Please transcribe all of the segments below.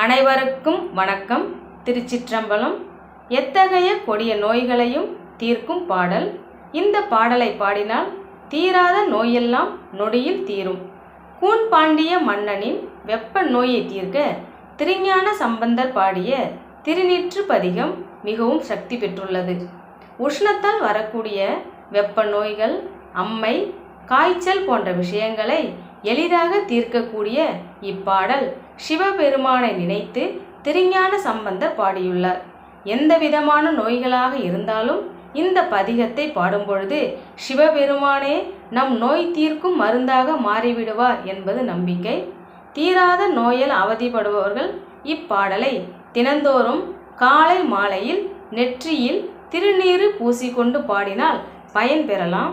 அனைவருக்கும் வணக்கம். திருச்சிற்றம்பலம் எத்தகைய கொடிய நோய்களையும் தீர்க்கும் பாடல். இந்த பாடலை பாடினால் தீராத நோயெல்லாம் நொடியில் தீரும். கூன் பாண்டிய மன்னனின் வெப்ப நோயை தீர்க்க திருஞான சம்பந்தர் பாடிய திருநீற்று பதிகம் மிகவும் சக்தி பெற்றுள்ளது. உஷ்ணத்தால் வரக்கூடிய வெப்ப நோய்கள் அம்மை காய்ச்சல் போன்ற விஷயங்களை எளிதாக தீர்க்கக்கூடிய இப்பாடல். சிவபெருமானை நினைத்து திருஞான சம்பந்தர் பாடியுள்ளார். எந்த விதமான நோய்களாக இருந்தாலும் இந்த பதிகத்தை பாடும்பொழுது சிவபெருமானே நம் நோய் தீர்க்கும் மருந்தாக மாறிவிடுவார் என்பது நம்பிக்கை. தீராத நோயால் அவதிப்படுபவர்கள் இப்பாடலை தினந்தோறும் காலை மாலையில் நெற்றியில் திருநீறு பூசிக்கொண்டு பாடினால் பயன் பெறலாம்.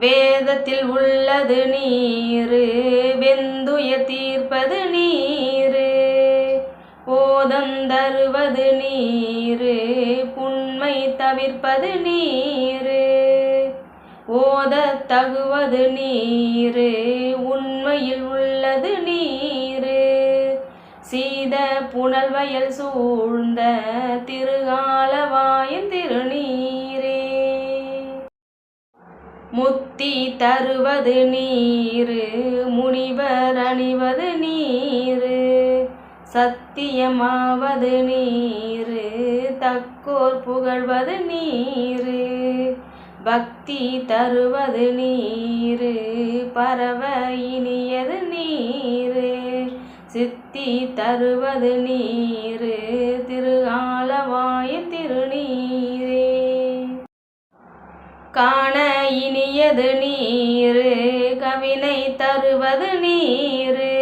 வேதத்தில் உள்ளது நீரு வெந்துய தீர்ப்பது நீரு ஓதந்தருவது நீரு புண்மை தவிர்ப்பது நீரு ஓத தகுவது நீரு உண்மையில் உள்ளது நீரு சீத புனல்வயல் சூழ்ந்த திரு முத்தி தருவது நீரு முனிவர் அணிவது நீரு சத்தியமாவது நீரு தக்கோர் புகழ்வது நீரு பக்தி தருவது நீரு பரவ இனியது நீரு சித்தி தருவது நீரு திரு ஆலவாய திருநீரே. காண இனியது நீரு கவினை தருவது நீரு.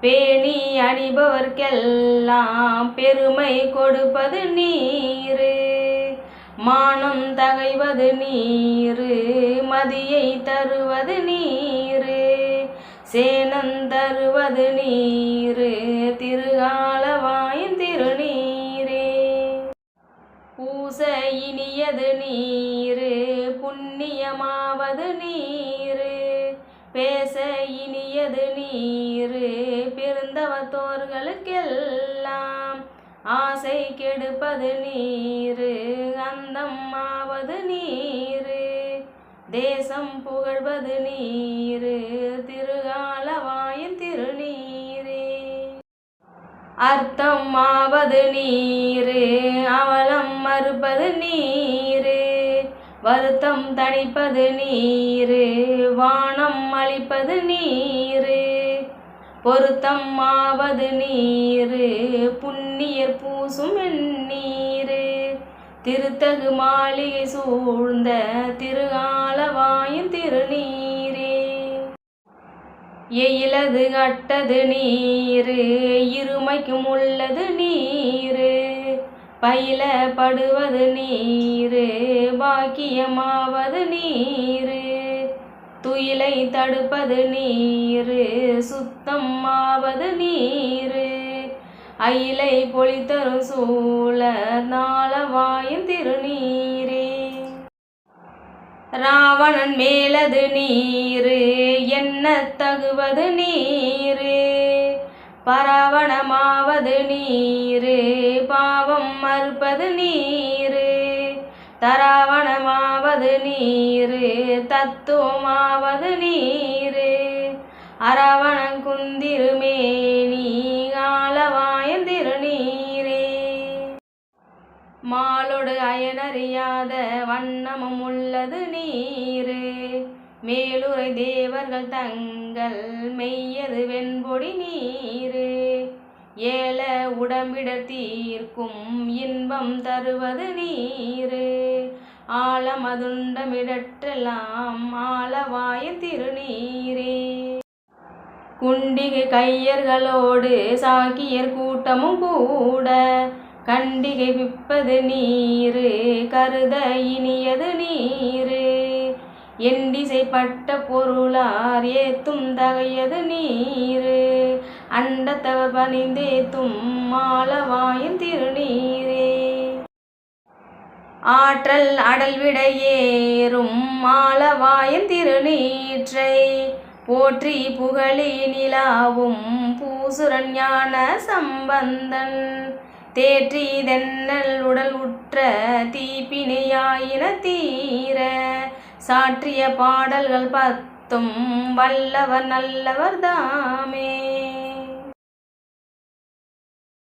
பேணி அணிபவர்க்கெல்லாம் பெருமை கொடுப்பது நீரு. மானம் தகைவது நீரு மதியை தருவது நீரு. சேனம் தருவது நீரு திருகாலவாயின் திருநீரே. பூச இனியது நீர் இனியமாவது நீரு பேச இனியது நீரு பிறந்தவத்தோர்களுக்கெல்லாம் ஆசை கெடுப்பது நீரு அந்தம் ஆவது நீரு தேசம் புகழ்வது நீரு திருகாலவாயின் திருநீரே. அர்த்தம் ஆவது நீரு அவலம் மறுப்பது நீர் வருத்தம் தணிப்பது நீரு வானம் அழிப்பது நீரு. பொருத்தம் ஆவது நீரு புண்ணியர் பூசும் நீரு திருத்தகு மாளிகை சூழ்ந்த திரு ஆலவாயின் திருநீரே. எயிலது கட்டது நீரு இருமைக்கும் உள்ளது நீர். பயில படுவது நீரு பாக்கியமாவது நீரு. துயிலை தடுப்பது நீரு சுத்தம் ஆவது நீரு. அயிலை பொழித்தரும் சூழ நாளவாயின் திருநீரே. ராவணன் மேலது நீரு என்ன தகுவது நீரு. பரவணமாவது நீரு தராவணமாவது நீரு தத்துவமாவது நீரு. அரவணன் குந்திருமேனி ஆலவாயன் மாலொடு அயனறியாத வண்ணமும் உள்ளது நீரு. மேலுரை தேவர்கள் தங்கள் மெய்யது வெண்பொடி நீரு. ஏல உடம்பிட தீர்க்கும் இன்பம் தருவது நீரு. ஆழமதுண்டமிடற்றெல்லாம் ஆழவாய திருநீரே. குண்டிகை கையர்களோடு சாக்கியர் கூட்டமும் கூட கண்டிகை விப்பது நீரு கருத இனியது நீரு. எண்டிசைப்பட்ட பொருளார் ஏத்தும் தகையது நீரு. பணிந்தேத்தும் மாலவாயின் திருநீரே. ஆற்றல் அடல் விடையேறும் மாலவாயின் திருநீற்றை போற்றி புகழி நிலாவும் பூசுரன் ஞான சம்பந்தன். தேற்றி தென்னல் உடல் உற்ற தீப்பினையாயின தீர. சாற்றிய பாடல்கள் பத்தும் வல்லவர் நல்லவர் தாமே.